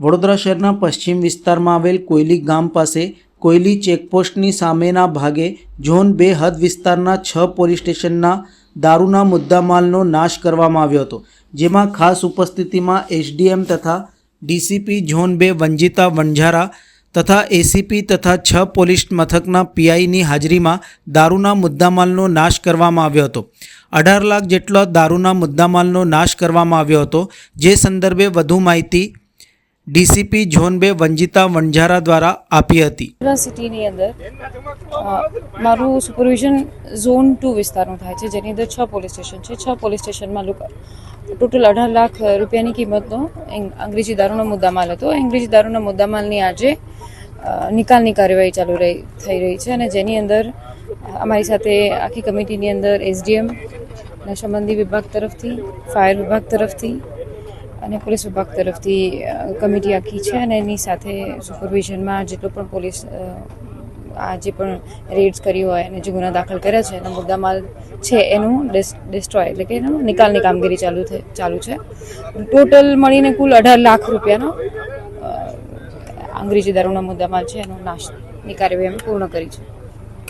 વડોદરા શહેરના પશ્ચિમ વિસ્તારમાં આવેલ કોયલી ગામ પાસે કોયલી ચેકપોસ્ટની સામેના ભાગે ઝોન બે હદ વિસ્તારના છ પોલીસ સ્ટેશનના દારૂના મુદ્દામાલનો નાશ કરવામાં આવ્યો હતો, જેમાં ખાસ ઉપસ્થિતિમાં એસડીએમ તથા ડીસીપી ઝોન બે વંજિતા વણઝારા તથા એસીપી તથા છ પોલીસ મથકના પીઆઈની હાજરીમાં દારૂના મુદ્દામાલનો નાશ કરવામાં આવ્યો હતો. અઢાર લાખ જેટલો દારૂના મુદ્દામાલનો નાશ કરવામાં આવ્યો હતો, જે સંદર્ભે વધુ માહિતી ડીસીપી ઝોન બે વંજિતા વણઝારા દ્વારા આપી હતી. સિટીની અંદર મારું સુપરવિઝન ઝોન ટુ વિસ્તારનું થાય છે, જેની અંદર છ પોલીસ સ્ટેશન છે. છ પોલીસ સ્ટેશનમાં લોકો, ટોટલ અઢાર લાખ રૂપિયાની કિંમતનો અંગ્રેજી દારૂનો મુદ્દામાલ હતો. અંગ્રેજી દારૂના મુદ્દામાલની આજે નિકાલની કાર્યવાહી ચાલુ રહી, થઈ રહી છે અને જેની અંદર અમારી સાથે આખી કમિટીની અંદર એસડીએમ નશાબંધી વિભાગ તરફથી, ફાયર વિભાગ તરફથી અને પોલીસ વિભાગ તરફથી કમિટી આખી છે અને એની સાથે સુપરવિઝનમાં જેટલો પણ પોલીસ આ જે પણ રેડ્સ કરી હોય અને જે ગુના દાખલ કર્યા છે, એના મુદ્દામાલ છે, એનું ડિસ્ટ્રોય એટલે કે એનું નિકાલની કામગીરી ચાલુ ચાલુ છે. ટોટલ મળીને કુલ અઢાર લાખ રૂપિયાનો અંગ્રેજી દારૂના મુદ્દામાલ છે, એનો નાશની કાર્યવાહી અમે પૂર્ણ કરી છે.